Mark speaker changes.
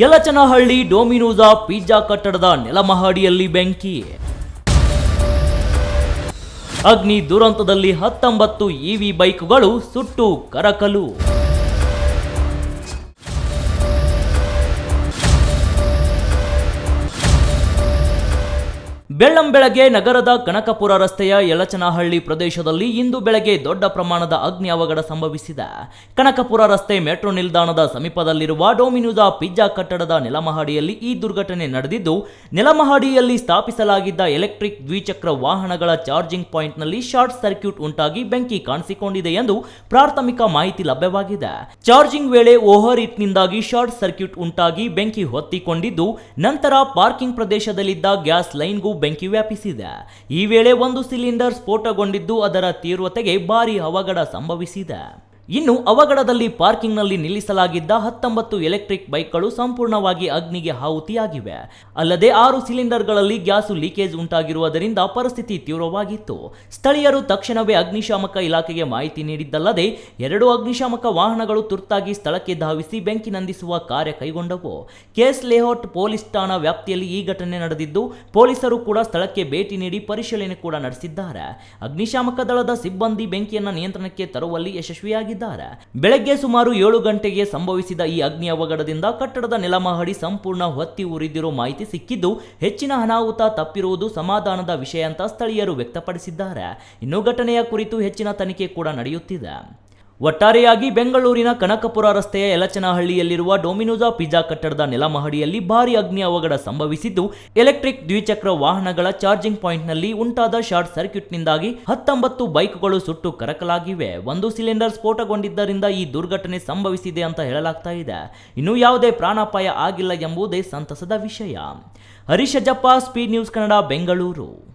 Speaker 1: Yelachenahalli ಡೊಮಿನೋಸಾ pizza ಕಟ್ಟಡದ ನೆಲಮಹಡಿಯಲ್ಲಿ ಬೆಂಕಿ. ಅಗ್ನಿ ದುರಂತದಲ್ಲಿ ಹತ್ತೊಂಬತ್ತು ಇವಿ ಬೈಕ್ಗಳು ಸುಟ್ಟು ಕರಕಲು. ಬೆಳ್ಳಂಬೆಳಗ್ಗೆ ನಗರದ ಕನಕಪುರ ರಸ್ತೆಯ ಯಲಚನಹಳ್ಳಿ ಪ್ರದೇಶದಲ್ಲಿ ಇಂದು ಬೆಳಗ್ಗೆ ದೊಡ್ಡ ಪ್ರಮಾಣದ ಅಗ್ನಿ ಅವಘಡ ಸಂಭವಿಸಿದೆ. ಕನಕಪುರ ರಸ್ತೆ ಮೆಟ್ರೋ ನಿಲ್ದಾಣದ ಸಮೀಪದಲ್ಲಿರುವ ಡೋಮಿನೋದ ಪಿಜ್ಜಾ ಕಟ್ಟಡದ ನೆಲಮಹಡಿಯಲ್ಲಿ ಈ ದುರ್ಘಟನೆ ನಡೆದಿದ್ದು, ನೆಲಮಹಡಿಯಲ್ಲಿ ಸ್ಥಾಪಿಸಲಾಗಿದ್ದ ಎಲೆಕ್ಟ್ರಿಕ್ ದ್ವಿಚಕ್ರ ವಾಹನಗಳ ಚಾರ್ಜಿಂಗ್ ಪಾಯಿಂಟ್ನಲ್ಲಿ ಶಾರ್ಟ್ ಸರ್ಕ್ಯೂಟ್ ಉಂಟಾಗಿ ಬೆಂಕಿ ಕಾಣಿಸಿಕೊಂಡಿದೆ ಎಂದು ಪ್ರಾಥಮಿಕ ಮಾಹಿತಿ ಲಭ್ಯವಾಗಿದೆ. ಚಾರ್ಜಿಂಗ್ ವೇಳೆ ಓವರ್ ನಿಂದಾಗಿ ಶಾರ್ಟ್ ಸರ್ಕ್ಯೂಟ್ ಉಂಟಾಗಿ ಬೆಂಕಿ ಹೊತ್ತಿಕೊಂಡಿದ್ದು, ನಂತರ ಪಾರ್ಕಿಂಗ್ ಪ್ರದೇಶದಲ್ಲಿದ್ದ ಗ್ಯಾಸ್ ಲೈನ್ಗೂ ಬೆಂಕಿ ವ್ಯಾಪಿಸಿದೆ. ಈ ವೇಳೆ ಒಂದು ಸಿಲಿಂಡರ್ ಸ್ಫೋಟಗೊಂಡಿದ್ದು ಅದರ ತೀವ್ರತೆಗೆ ಭಾರಿ ಅವಘಡ ಸಂಭವಿಸಿದೆ. ಇನ್ನು ಅವಘಡದಲ್ಲಿ ಪಾರ್ಕಿಂಗ್ನಲ್ಲಿ ನಿಲ್ಲಿಸಲಾಗಿದ್ದ ಹತ್ತೊಂಬತ್ತು ಎಲೆಕ್ಟ್ರಿಕ್ ಬೈಕ್ಗಳು ಸಂಪೂರ್ಣವಾಗಿ ಅಗ್ನಿಗೆ ಆಹುತಿಯಾಗಿವೆ. ಅಲ್ಲದೆ ಆರು ಸಿಲಿಂಡರ್ಗಳಲ್ಲಿ ಗ್ಯಾಸು ಲೀಕೇಜ್ ಉಂಟಾಗಿರುವುದರಿಂದ ಪರಿಸ್ಥಿತಿ ತೀವ್ರವಾಗಿತ್ತು. ಸ್ಥಳೀಯರು ತಕ್ಷಣವೇ ಅಗ್ನಿಶಾಮಕ ಇಲಾಖೆಗೆ ಮಾಹಿತಿ ನೀಡಿದ್ದಲ್ಲದೆ, ಎರಡು ಅಗ್ನಿಶಾಮಕ ವಾಹನಗಳು ತುರ್ತಾಗಿ ಸ್ಥಳಕ್ಕೆ ಧಾವಿಸಿ ಬೆಂಕಿ ನಂದಿಸುವ ಕಾರ್ಯ ಕೈಗೊಂಡವು. ಕೇಸ್ ಲೇಔಟ್ ಪೊಲೀಸ್ ಠಾಣಾ ವ್ಯಾಪ್ತಿಯಲ್ಲಿ ಈ ಘಟನೆ ನಡೆದಿದ್ದು, ಪೊಲೀಸರು ಕೂಡ ಸ್ಥಳಕ್ಕೆ ಭೇಟಿ ನೀಡಿ ಪರಿಶೀಲನೆ ಕೂಡ ನಡೆಸಿದ್ದಾರೆ. ಅಗ್ನಿಶಾಮಕ ದಳದ ಸಿಬ್ಬಂದಿ ಬೆಂಕಿಯನ್ನು ನಿಯಂತ್ರಣಕ್ಕೆ ತರುವಲ್ಲಿ ಯಶಸ್ವಿಯಾಗಿದ್ದಾರೆ ಬೆಳಗ್ಗೆ ಸುಮಾರು ಏಳು ಗಂಟೆಗೆ ಸಂಭವಿಸಿದ ಈ ಅಗ್ನಿ ಅವಘಡದಿಂದ ಕಟ್ಟಡದ ನೆಲಮಹಡಿ ಸಂಪೂರ್ಣ ಹೊತ್ತಿ ಉರಿದಿರೋ ಮಾಹಿತಿ ಸಿಕ್ಕಿದ್ದು, ಹೆಚ್ಚಿನ ಅನಾಹುತ ತಪ್ಪಿರುವುದು ಸಮಾಧಾನದ ವಿಷಯ ಅಂತ ಸ್ಥಳೀಯರು ವ್ಯಕ್ತಪಡಿಸಿದ್ದಾರೆ. ಇನ್ನು ಘಟನೆಯ ಕುರಿತು ಹೆಚ್ಚಿನ ತನಿಖೆ ಕೂಡ ನಡೆಯುತ್ತಿದೆ. ಒಟ್ಟಾರೆಯಾಗಿ ಬೆಂಗಳೂರಿನ ಕನಕಪುರ ರಸ್ತೆಯ ಯಲಚನಹಳ್ಳಿಯಲ್ಲಿರುವ ಡೊಮಿನೋಜಾ ಪಿಜ್ಜಾ ಕಟ್ಟಡದ ನೆಲಮಹಡಿಯಲ್ಲಿ ಭಾರಿ ಅಗ್ನಿ ಅವಘಡ ಸಂಭವಿಸಿದ್ದು, ಎಲೆಕ್ಟ್ರಿಕ್ ದ್ವಿಚಕ್ರ ವಾಹನಗಳ ಚಾರ್ಜಿಂಗ್ ಪಾಯಿಂಟ್ನಲ್ಲಿ ಉಂಟಾದ ಶಾರ್ಟ್ ಸರ್ಕ್ಯೂಟ್ನಿಂದಾಗಿ ಹತ್ತೊಂಬತ್ತು ಬೈಕ್ಗಳು ಸುಟ್ಟು ಕರಕಲಾಗಿವೆ. ಒಂದು ಸಿಲಿಂಡರ್ ಸ್ಫೋಟಗೊಂಡಿದ್ದರಿಂದ ಈ ದುರ್ಘಟನೆ ಸಂಭವಿಸಿದೆ ಅಂತ ಹೇಳಲಾಗ್ತಾ ಇದೆ. ಇನ್ನು ಯಾವುದೇ ಪ್ರಾಣಾಪಾಯ ಆಗಿಲ್ಲ ಎಂಬುದೇ ಸಂತಸದ ವಿಷಯ. Harish Jappa speed news Kannada, Bengaluru.